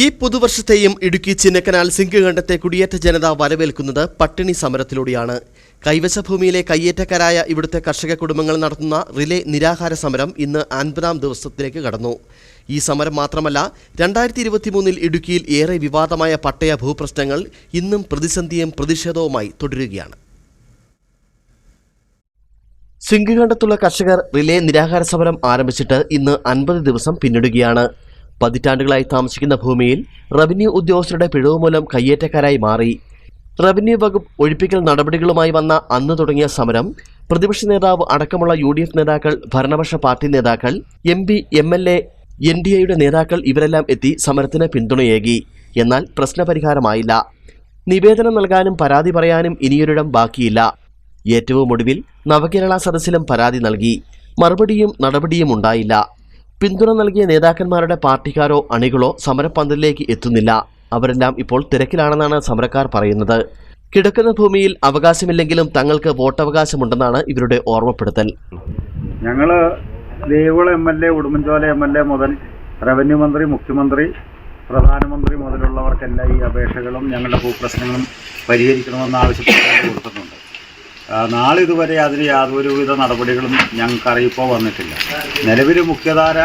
ഈ പുതുവർഷത്തെയും ഇടുക്കി ചിന്നക്കനാൽ സിംഗുകണ്ഠത്തെ കുടിയേറ്റ ജനത വരവേൽക്കുന്നത് പട്ടിണി സമരത്തിലൂടെയാണ്. കൈവശഭൂമിയിലെ കയ്യേറ്റക്കാരായ ഇവിടുത്തെ കർഷക കുടുംബങ്ങൾ നടത്തുന്ന റിലേ നിരാഹാര സമരം ഇന്ന് അൻപതാം ദിവസത്തിലേക്ക് കടന്നു. ഈ സമരം മാത്രമല്ല രണ്ടായിരത്തി ഇരുപത്തിമൂന്നിൽ ഇടുക്കിയിൽ ഏറെ വിവാദമായ പട്ടയ ഭൂപ്രശ്നങ്ങൾ ഇന്നും പ്രതിസന്ധിയും പ്രതിഷേധവുമായി തുടരുകയാണ്. സിംഗുകണ്ഠത്തുള്ള കർഷകർ റിലേ നിരാഹാര സമരം ആരംഭിച്ചിട്ട് ഇന്ന് അൻപത് ദിവസം പിന്നിടുകയാണ്. പതിറ്റാണ്ടുകളായി താമസിക്കുന്ന ഭൂമിയിൽ റവന്യൂ ഉദ്യോഗസ്ഥരുടെ പിഴവ് മൂലം കയ്യേറ്റക്കാരായി മാറി. റവന്യൂ വകുപ്പ് ഒഴിപ്പിക്കൽ നടപടികളുമായി വന്ന അന്ന് തുടങ്ങിയ സമരം പ്രതിപക്ഷ നേതാവ് അടക്കമുള്ള യു ഡി എഫ് നേതാക്കൾ ഭരണപക്ഷ പാർട്ടി നേതാക്കൾ M P M L A N D എയുടെ നേതാക്കൾ ഇവരെല്ലാം എത്തി സമരത്തിന് പിന്തുണയേകി. എന്നാൽ പ്രശ്നപരിഹാരമായില്ല. നിവേദനം നൽകാനും പരാതി പറയാനും ഇനിയൊരിടം ബാക്കിയില്ല. ഏറ്റവും ഒടുവിൽ നവകേരള സദസ്സിലും പരാതി നൽകി. മറുപടിയും നടപടിയും ഉണ്ടായില്ല. പിന്തുണ നൽകിയ നേതാക്കന്മാരുടെ പാർട്ടിക്കാരോ അണികളോ സമരപന്തലിലേക്ക് എത്തുന്നില്ല. അവരെല്ലാം ഇപ്പോൾ തിരക്കിലാണെന്നാണ് സമരക്കാർ പറയുന്നത്. കിടക്കുന്ന ഭൂമിയിൽ അവകാശമില്ലെങ്കിലും തങ്ങൾക്ക് വോട്ടവകാശമുണ്ടെന്നാണ് ഇവരുടെ ഓർമ്മപ്പെടുത്തൽ. ഞങ്ങൾ ദേവുള M L A Udumbanchola M L A മുതൽ റവന്യൂ മന്ത്രി മുഖ്യമന്ത്രി പ്രധാനമന്ത്രി മുതലുള്ളവർക്കെല്ലാം ഈ അപേക്ഷകളും ഞങ്ങളുടെ ഭൂപ്രശ്നങ്ങളും പരിഹരിക്കണമെന്ന് ആവശ്യപ്പെട്ട് നാളിതുവരെ അതിന് യാതൊരുവിധ നടപടികളും ഞങ്ങൾക്ക് അറിയിപ്പോ വന്നിട്ടില്ല. നിലവിൽ മുഖ്യധാര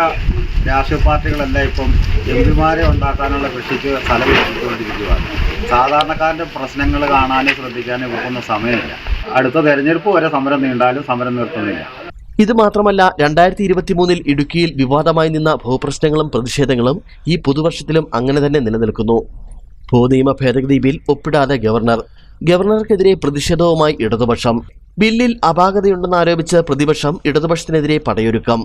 രാഷ്ട്രീയ പാർട്ടികളെല്ലാം ഇപ്പം എം പിമാരെ ഉണ്ടാക്കാനുള്ള കൃഷിക്ക് സ്ഥലം എടുത്തുകൊണ്ടിരിക്കുകയാണ് സാധാരണക്കാരന്റെ പ്രശ്നങ്ങൾ കാണാനും ശ്രദ്ധിക്കാനും ഇവർക്കൊന്നും സമയമില്ല. അടുത്ത തെരഞ്ഞെടുപ്പ് വരെ സമരം നീണ്ടാലും സമരം നിർത്തുന്നില്ല. ഇത് മാത്രമല്ല രണ്ടായിരത്തി ഇരുപത്തി മൂന്നിൽ ഇടുക്കിയിൽ വിവാദമായി നിന്ന ഭൂപ്രശ്നങ്ങളും പ്രതിഷേധങ്ങളും ഈ പുതുവർഷത്തിലും അങ്ങനെ തന്നെ നിലനിൽക്കുന്നു. ഭൂനിയമ ഭേദഗതി ബിൽ ഒപ്പിടാതെ ഗവർണർ. ഗവർണർക്കെതിരെ പ്രതിഷേധവുമായി ഇടതുപക്ഷം. ബില്ലിൽ അപാകതയുണ്ടെന്ന് ആരോപിച്ച് പ്രതിപക്ഷം ഇടതുപക്ഷത്തിനെതിരെ പടയൊരുക്കം.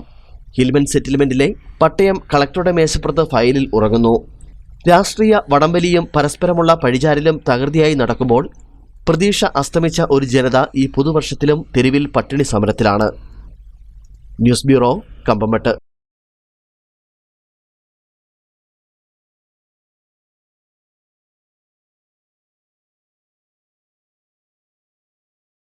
ഹിൽമൻ സെറ്റിൽമെന്റിലെ പട്ടയം കളക്ടറുടെ മേശപ്പുറത്ത് ഫയലിൽ ഉറങ്ങുന്നു. രാഷ്ട്രീയ വടംവലിയും പരസ്പരമുള്ള പഴിചാരലും തകൃതിയായി നടക്കുമ്പോൾ പ്രതീക്ഷ അസ്തമിച്ച ഒരു ജനത ഈ പുതുവർഷത്തിലും തെരുവിൽ പട്ടിണി സമരത്തിലാണ്. News bureau Kambammettu